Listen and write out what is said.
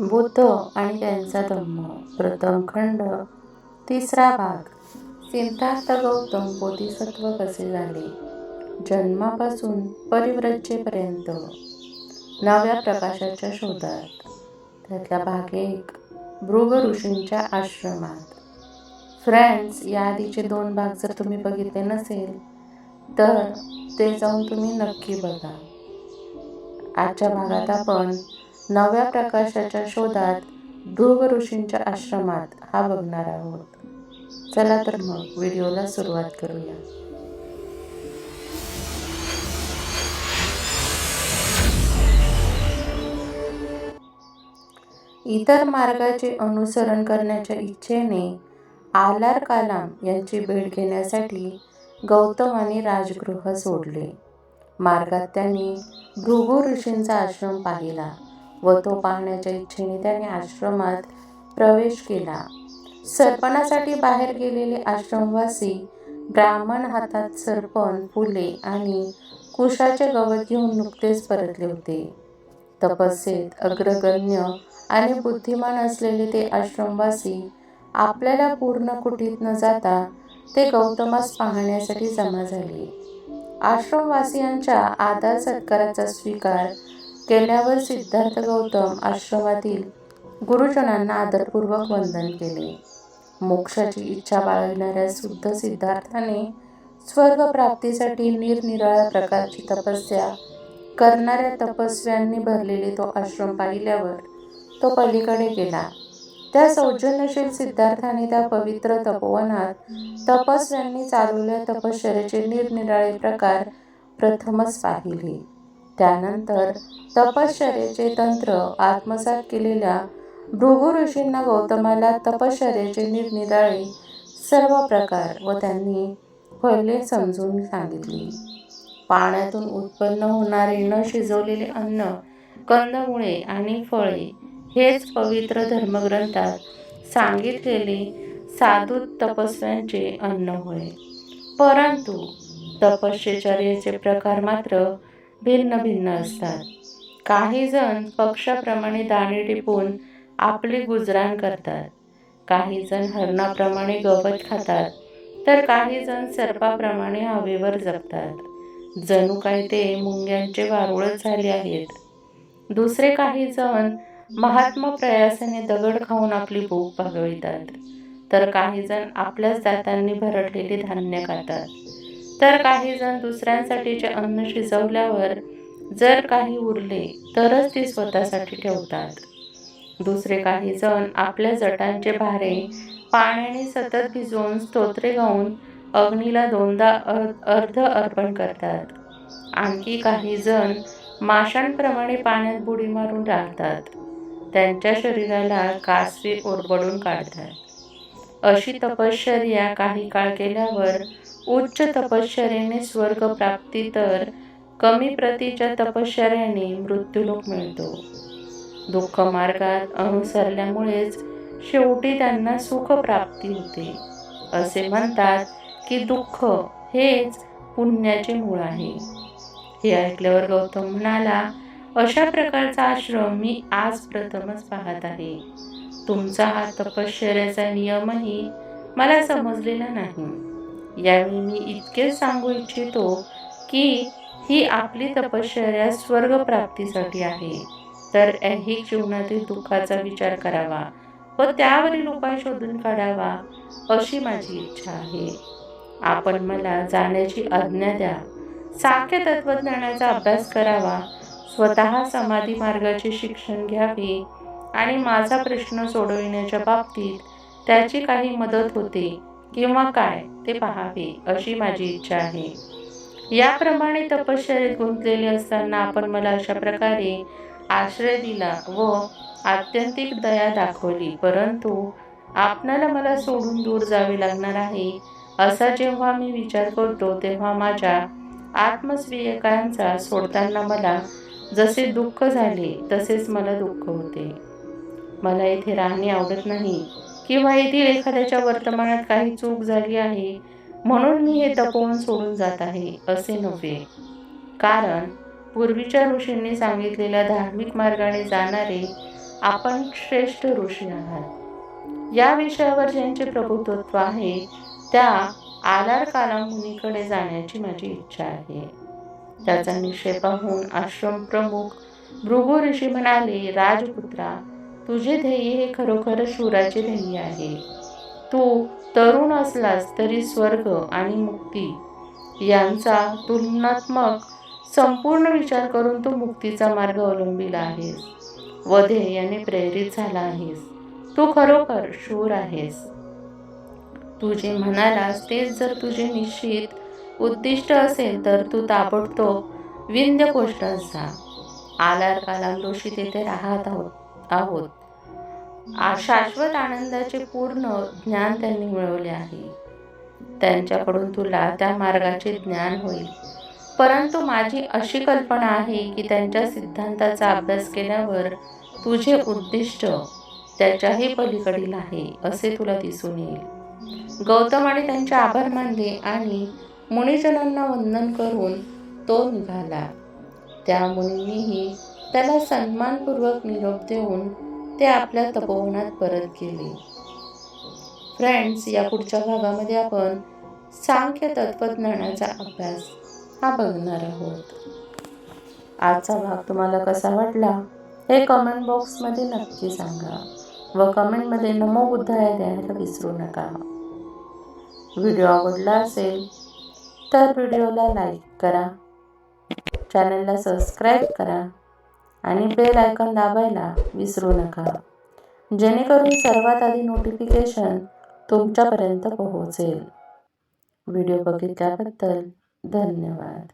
बुद्ध आणि त्यांचा धम्म. प्रथम खंड तिसरा भाग. सिद्धार्थ गौतम बोधिसत्व कसे झाले? जन्मापासून परिव्रज्जेपर्यंत नव्या प्रकाशाच्या शोधात. त्यातला भाग एक भृग ऋषींच्या आश्रमात. फ्रेंड्स या आधीचे दोन भाग जर तुम्ही बघितले नसेल तर ते जाऊन तुम्ही नक्की बघा. आजच्या भागात आपण नव्या प्रकाशाच्या शोधात ध्रुव ऋषींच्या आश्रमात हा बघणार आहोत. चला तर मग व्हिडिओला सुरुवात करूया. इतर मार्गाचे अनुसरण करण्याच्या इच्छेने आलार कालाम यांची भेट घेण्यासाठी गौतमाने राजगृह सोडले. मार्गात त्यांनी भृगू ऋषींचा आश्रम पाहिला. व तो पाहण्याच्या इच्छेने त्याने आश्रमात प्रवेश केला. सर्पणासाठी बाहेर गेलेले आश्रमवासी ब्राह्मण हातात सरपण फुले आणि कुशाचे गवत घेऊन नुकतेच परतले होते. तपस्येत अग्रगण्य आणि बुद्धिमान असलेले ते आश्रमवासी आपल्याला पूर्ण कुटीत न जाता ते गौतमास पाहण्यासाठी जमा झाले. आश्रमवासियांच्या आदर सत्काराचा स्वीकार केल्यावर सिद्धार्थ गौतम आश्रमातील गुरुजनांना आदरपूर्वक वंदन केले. मोक्षाची इच्छा बाळगणाऱ्या शुद्ध सिद्धार्थाने स्वर्गप्राप्तीसाठी निरनिराळ्या प्रकारची तपस्या करणाऱ्या तपस्व्यांनी भरलेले तो आश्रम पाहिल्यावर तो पलीकडे गेला. त्या सौजन्यशील सिद्धार्थाने त्या पवित्र तपोवनात तपस्व्यांनी चालवल्या तपश्चर्याचे निरनिराळे प्रकार प्रथमच पाहिले. त्यानंतर तपश्चर्याचे तंत्र आत्मसात केलेल्या भृगु ऋषींना गौतमाला तपश्चर्याचे निरनिराळे सर्व प्रकार व त्यांनी फैले समजून सांगितली. पाण्यातून उत्पन्न होणारे न शिजवलेले अन्न कंदमुळे आणि फळे हेच पवित्र धर्मग्रंथात सांगितलेले साधू तपस्व्यांचे अन्न होय. परंतु तपश्चर्याचे प्रकार मात्र भिन्न भिन्न असतात. काही जण पक्षाप्रमाणे दाणे टिपून आपले गुजराण करतात. काही जण हरणाप्रमाणे गवत खातात. तर काही जण सर्पाप्रमाणे हवेवर जगतात. जणू काय ते मुंग्यांचे वारुळच झाले आहेत. दुसरे काही जण महात्मा प्रयासाने दगड खाऊन आपली भूक भागवितात. तर काही जण आपल्याच दातांनी भरडलेले धान्य खातात. तर काही जण दुसऱ्यांसाठीचे अन्न शिजवल्यावर जर काही उरले तरच ते स्वतःसाठी ठेवतात. दुसरे काही जण आपल्या जटांचे भारे पाण्याने सतत भिजवून स्तोत्रे गाऊन अग्नीला दोनदा अर्ध अर्पण करतात. आणखी काही जण माशांप्रमाणे पाण्यात बुडी मारून राहतात. त्यांच्या शरीराला कासवी ओरबडून काढतात. अशी तपश्चर्या काही काळ केल्यावर उच्च तपश्चर्याने स्वर्ग प्राप्ती तर कमी प्रतीच्या तपश्चर्याने मृत्यूलोक मिळतो. दुःख मार्गात अनुसरल्यामुळेच शेवटी त्यांना सुख प्राप्ती होते. असे म्हणतात की दुःख हेच पुण्याचे मूळ आहे. हे ऐकल्यावर गौतम म्हणाला अशा प्रकारचा आश्रम मी आज प्रथमच पाहत आहे. तुमचा हा तपश्चर्याचा नियमही मला समजलेला नाही. यावेळी मी इतके सांगू इच्छितो की ही आपली तपश्चर्या स्वर्ग प्राप्तीसाठी आहे. तर ऐहिक जीवनातील दुःखाचा विचार करावा व त्यावरील उपाय शोधून काढावा अशी माझी इच्छा आहे. आपण मला जाण्याची आज्ञा द्या. साख्य तत्वज्ञानाचा अभ्यास करावा. स्वतः समाधी मार्गाचे शिक्षण घ्यावे आणि माझा प्रश्न सोडविण्याच्या बाबतीत त्याची काही मदत होते. किंवा काय ते पहावे अशी माझी इच्छा आहे. याप्रमाणे तपश्चर्यात गुंतलेले असताना आपण मला अशा प्रकारे आश्रय दिला व आत्यंतिक दया दाखवली. परंतु आपणाला मला सोडून दूर जावे लागणार आहे असा जेव्हा मी विचार करतो तेव्हा माझ्या आत्मस्वीयकांचा सोडताना मला जसे दुःख झाले तसेच मला दुःख होते. मला येथे राहणे आवडत नाही. किंवा येथील एखाद्याच्या वर्तमानात काही चूक झाली आहे म्हणून मी हे तपोवन सोडून जात आहे असे नव्हे. कारण पूर्वीच्या ऋषींनी सांगितलेल्या धार्मिक मार्गाने जाणारे आपण श्रेष्ठ ऋषी आहात. या विषयावर ज्यांचे प्रभुत्व आहे त्या आलार कालामुनीकडे जाण्याची माझी इच्छा आहे. त्याचा निषेध पाहून आश्रम प्रमुख भृगु ऋषी म्हणाले राजपुत्रा तुझे ध्येय हे खरोखर शूराचे ध्येय आहे. तू तरुण असलास तरी स्वर्ग आणि मुक्ती यांचा तुलनात्मक संपूर्ण विचार करून तू मुक्तीचा मार्ग अवलंबिला आहेस व ध्येयाने प्रेरित झाला आहेस. तू खरोखर शूर आहेस. तू जे म्हणालास तेच जर तुझे निश्चित उद्दिष्ट असेल तर तू ताबडतोब विंध्य कोष्टात जा आलार कालांदोषी तेथे राहत आहोत आहोत. शाश्वत आनंदाचे पूर्ण ज्ञान त्यांनी मिळवले आहे. त्यांच्याकडून तुला त्या मार्गाचे ज्ञान होईल. परंतु माझी अशी कल्पना आहे की त्यांच्या सिद्धांताचा अभ्यास केल्यावर तुझे उद्दिष्ट त्याच्याही पलीकडील आहे असे तुला दिसून येईल. गौतम आणि त्यांचे आभार मानले आणि मुनिजनांना वंदन करून तो निघाला. त्या मुनींनीही त्याला सन्मानपूर्वक निरोप देऊन ते आपल्या तपोवनात परत गेले. फ्रेंड्स या पुढच्या भागामध्ये आपण सांख्य तत्वज्ञानाचा अभ्यास हा बघणार आहोत. आजचा भाग तुम्हाला कसा वाटला हे कमेंट बॉक्समध्ये नक्की सांगा व कमेंटमध्ये नमो बुद्धाय द्यायला विसरू नका. व्हिडिओ आवडला असेल तर व्हिडिओला लाईक करा. चॅनलला सबस्क्राईब करा. आणि बेल आयकॉन दाबायला विसरू नका. जेणेकरून सर्वात आधी नोटिफिकेशन तुमच्यापर्यंत पोहोचेल. व्हिडिओ बघितल्याबद्दल धन्यवाद.